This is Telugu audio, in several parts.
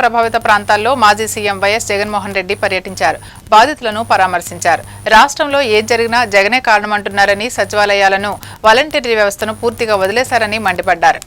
ప్రభావిత ప్రాంతాల్లో మాజీ సీఎం వైఎస్ జగన్మోహన్ రెడ్డి పర్యటించారు. బాధితులను పరామర్శించారు. రాష్ట్రంలో ఏం జరిగినా జగనే కారణమంటున్నారని సచివాలయాలను వాలంటీర్ వ్యవస్థను పూర్తిగా వదిలేశారని మండిపడ్డారు.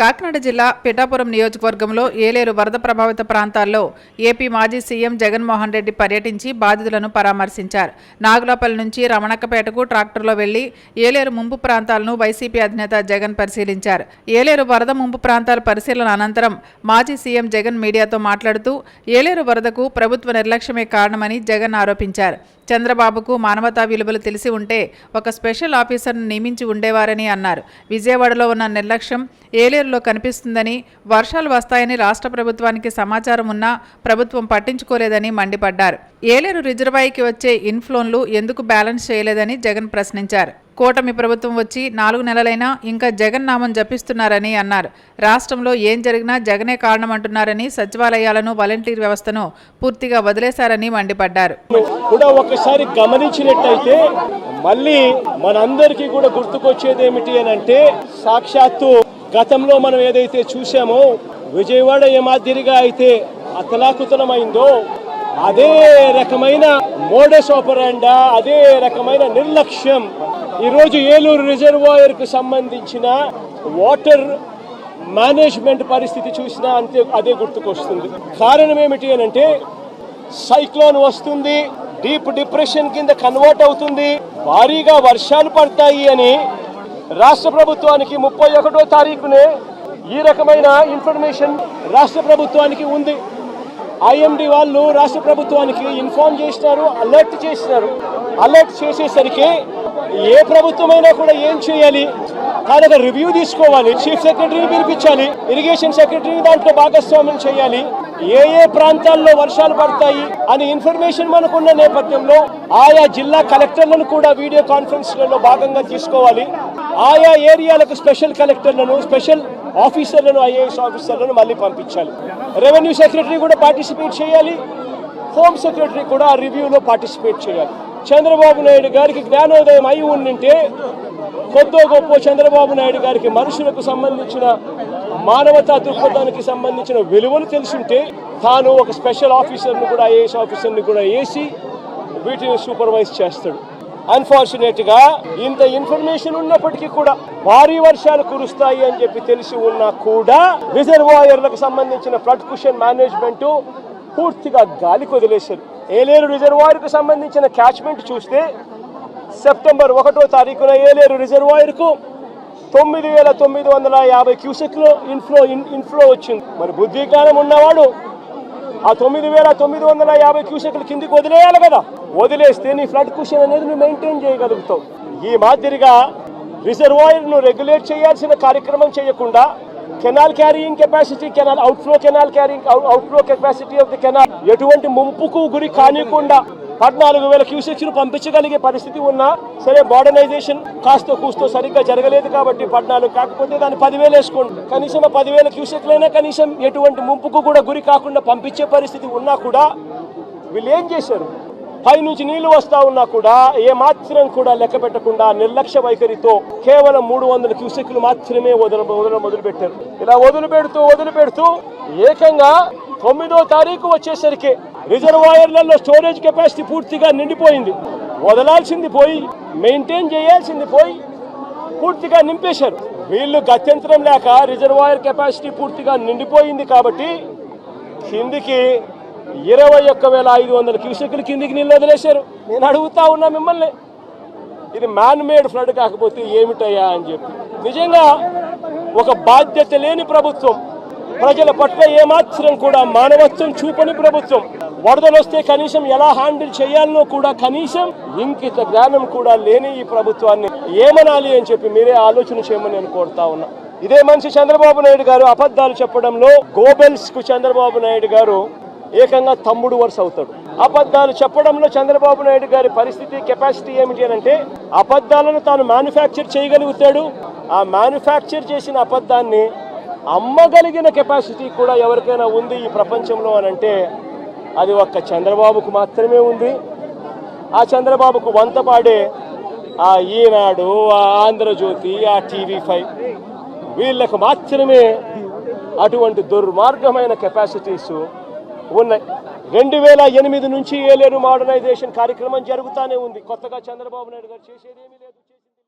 కాకినాడ జిల్లా పిఠాపురం నియోజకవర్గంలో ఏలేరు వరద ప్రభావిత ప్రాంతాల్లో ఏపీ మాజీ సీఎం జగన్మోహన్ రెడ్డి పర్యటించి బాధితులను పరామర్శించారు. నాగులపల్లి నుంచి రమణక్కపేటకు ట్రాక్టర్లో వెళ్ళి ఏలేరు ముంపు ప్రాంతాలను వైసీపీ అధినేత జగన్ పరిశీలించారు. ఏలేరు వరద ముంపు ప్రాంతాల పరిశీలన అనంతరం మాజీ సీఎం జగన్ మీడియాతో మాట్లాడుతూ ఏలేరు వరదకు ప్రభుత్వ నిర్లక్ష్యమే కారణమని జగన్ ఆరోపించారు. చంద్రబాబుకు మానవతా విలువలు తెలిసి ఉంటే ఒక స్పెషల్ ఆఫీసర్ను నియమించి ఉండేవారని అన్నారు. విజయవాడలో ఉన్న నిర్లక్ష్యం ఏలేరులో కనిపిస్తుందని వర్షాలు వస్తాయని రాష్ట్ర ప్రభుత్వానికి సమాచారం ఉన్నా ప్రభుత్వం పట్టించుకోలేదని మండిపడ్డారు. ఏలేరు రిజర్వాయర్కి వచ్చే ఇన్ఫ్లోన్లు ఎందుకు బ్యాలెన్స్ చేయలేదని జగన్ ప్రశ్నించారు. కూటమి ప్రభుత్వం వచ్చి నాలుగు నెలలైనా ఇంకా జగన్ నామం జపిస్తున్నారని అన్నారు. రాష్ట్రంలో ఏం జరిగినా జగనే కారణమంటున్నారని సచివాలయాలను వాలంటీర్ వ్యవస్థను పూర్తిగా వదిలేశారని మండిపడ్డారు. కూడా ఒకసారి గమనించినట్టయితే మళ్ళీ మనందరికీ కూడా గుర్తుకొచ్చేది ఏమిటి అని అంటే సాక్షాత్తు గతంలో మనం ఏదైతే చూసామో విజయవాడ ఏ మాదిరిగా అయితే అతలాకుతలమైందో అదే రకమైన మోడస్ ఆపరాండా అదే రకమైన నిర్లక్ష్యం. ఈరోజు ఏలూరు రిజర్వాయర్కు సంబంధించిన వాటర్ మేనేజ్మెంట్ పరిస్థితి చూసినా అంతే అదే గుర్తుకొస్తుంది. కారణం ఏమిటి అని అంటే సైక్లోన్ వస్తుంది డీప్ డిప్రెషన్ కింద కన్వర్ట్ అవుతుంది భారీగా వర్షాలు పడతాయి అని రాష్ట్ర ప్రభుత్వానికి ముప్పై ఒకటో తారీఖునే ఈ రకమైన ఇన్ఫర్మేషన్ రాష్ట్ర ప్రభుత్వానికి ఉంది. ఐఎండి వాళ్ళు రాష్ట్ర ప్రభుత్వానికి ఇన్ఫార్మ్ చేసినారు అలర్ట్ చేసినారు. అలర్ట్ చేసేసరికి ఏ ప్రభుత్వమైనా కూడా ఏం చేయాలి? కానీ ఒక రివ్యూ తీసుకోవాలి చీఫ్ సెక్రటరీని పిలిపించాలి ఇరిగేషన్ సెక్రటరీని దాంట్లో భాగస్వామ్యం చేయాలి. ఏ ఏ ప్రాంతాల్లో వర్షాలు పడతాయి అని ఇన్ఫర్మేషన్ మనకున్న నేపథ్యంలో ఆయా జిల్లా కలెక్టర్లను కూడా వీడియో కాన్ఫరెన్స్లలో భాగంగా తీసుకోవాలి. ఆయా ఏరియాలకు స్పెషల్ కలెక్టర్లను స్పెషల్ ఆఫీసర్లను ఐఏఎస్ ఆఫీసర్లను మళ్ళీ పంపించాలి. రెవెన్యూ సెక్రటరీ కూడా పార్టిసిపేట్ చేయాలి. హోమ్ సెక్రటరీ కూడా ఆ రివ్యూలో పార్టిసిపేట్ చేయాలి. చంద్రబాబు నాయుడు గారికి జ్ఞానోదయం అయి ఉండింటే కొద్దో గొప్ప చంద్రబాబు నాయుడు గారికి మనుషులకు సంబంధించిన మానవతా దృక్పథానికి సంబంధించిన విలువలు తెలుసుంటే తాను ఒక స్పెషల్ ఆఫీసర్ను కూడా ఐఏఎస్ ఆఫీసర్ని కూడా వేసి వీటిని సూపర్వైజ్ చేస్తాడు. అన్ఫార్చునేట్గా ఇంత ఇన్ఫర్మేషన్ ఉన్నప్పటికీ కూడా భారీ వర్షాలు కురుస్తాయి అని చెప్పి తెలిసి ఉన్నా కూడా రిజర్వాయర్లకు సంబంధించిన ఫ్లడ్ కుషన్ మేనేజ్మెంట్ పూర్తిగా గాలికి వదిలేశారు ఏలేరు రిజర్వాయర్కు సంబంధించిన క్యాచ్మెంట్ చూస్తే సెప్టెంబర్ ఒకటో తారీఖున ఏలేరు రిజర్వాయర్కు తొమ్మిది వేల తొమ్మిది వందల యాభై క్యూసెక్లో ఇన్ఫ్లో ఇన్- ఇన్ఫ్లో వచ్చింది. మరి బుద్ధి జ్ఞానం ఉన్నవాడు ఆ తొమ్మిది వేల తొమ్మిది వందల యాభై క్యూసెక్లు కిందికి వదిలేయాలి కదా. వదిలేస్తే నీ ఫ్లడ్ కుషన్ అనేది నువ్వు మెయింటైన్ చేయగలుగుతావు. ఈ మాదిరిగా రిజర్వాయర్ను రెగ్యులేట్ చేయాల్సిన కార్యక్రమం చేయకుండా canal carrying capacity canal outflow canal carrying outflow capacity of the canal ఎటువంటి ముంపుకు గురి కానికుండా పద్నాలుగు వేల క్యూసెక్స్ను పంపించగలిగే పరిస్థితి ఉన్నా సరే మోడర్నైజేషన్ కాస్త కూస్తో సరిగ్గా జరగలేదు కాబట్టి పద్నాలుగు కాకపోతే దాన్ని పదివేలు వేసుకోండి. కనీసం ఆ పదివేల క్యూసెక్లైనా కనీసం ఎటువంటి ముంపుకు కూడా గురి కాకుండా పంపించే పరిస్థితి ఉన్నా కూడా వీళ్ళు ఏం చేశారు? పైనుంచి నీళ్ళు వస్తా ఉన్నా కూడా ఏ మాత్రం కూడా లెక్క పెట్టకుండా నిర్లక్ష్య వైఖరితో కేవలం మూడు వందల క్యూసెక్లు మాత్రమే వదల వదల మొదలుపెట్టారు ఇలా వదిలిపెడుతూ వదిలిపెడుతూ ఏకంగా తొమ్మిదో తారీఖు వచ్చేసరికి రిజర్వాయర్లలో స్టోరేజ్ కెపాసిటీ పూర్తిగా నిండిపోయింది. వదలాల్సింది పోయి మెయింటైన్ చేయాల్సింది పోయి పూర్తిగా నింపేశారు. వీళ్ళు గత్యంతరం లేక రిజర్వాయర్ కెపాసిటీ పూర్తిగా నిండిపోయింది కాబట్టి కిందికి ఇరవై ఒక్క వేల ఐదు వందల క్యూసెక్లు కిందికి నీళ్ళు వదిలేశారు. నేను అడుగుతా ఉన్నా మిమ్మల్ని. ఇది మ్యాన్ మేడ్ ఫ్లడ్ కాకపోతే ఏమిటయ్యా అని చెప్పి. నిజంగా ఒక బాధ్యత లేని ప్రభుత్వం. ప్రజల పట్ల ఏమాత్రం కూడా మానవత్వం చూపని ప్రభుత్వం. వరదలు వస్తే కనీసం ఎలా హ్యాండిల్ చేయాలనో కూడా కనీసం ఇంకిత జ్ఞానం కూడా లేని ఈ ప్రభుత్వాన్ని ఏమనాలి అని చెప్పి మీరే ఆలోచన చేయమని నేను కోరుతా ఉన్నా. ఇదే మనిషి చంద్రబాబు నాయుడు గారు అబద్ధాలు చెప్పడంలో గోబెల్స్కు చంద్రబాబు నాయుడు గారు ఏకంగా తమ్ముడు వరుస అవుతాడు. అబద్ధాలు చెప్పడంలో చంద్రబాబు నాయుడు గారి పరిస్థితి కెపాసిటీ ఏమిటి అని అంటే అబద్ధాలను తాను మ్యానుఫ్యాక్చర్ చేయగలుగుతాడు. ఆ మ్యానుఫ్యాక్చర్ చేసిన అబద్ధాన్ని అమ్మగలిగిన కెపాసిటీ కూడా ఎవరికైనా ఉంది ఈ ప్రపంచంలో అని అంటే అది ఒక్క చంద్రబాబుకు మాత్రమే ఉంది. ఆ చంద్రబాబుకు వంత పాడే ఆ ఈనాడు ఆ ఆంధ్రజ్యోతి ఆ టీవీ ఫైవ్ వీళ్ళకు మాత్రమే అటువంటి దుర్మార్గమైన కెపాసిటీస్ ఉన్నాయి. రెండు వేల ఎనిమిది నుంచి ఏలేరు మోడర్నైజేషన్ కార్యక్రమం జరుగుతూనే ఉంది. కొత్తగా చంద్రబాబు నాయుడు గారు చేసేది ఏమీ లేదు.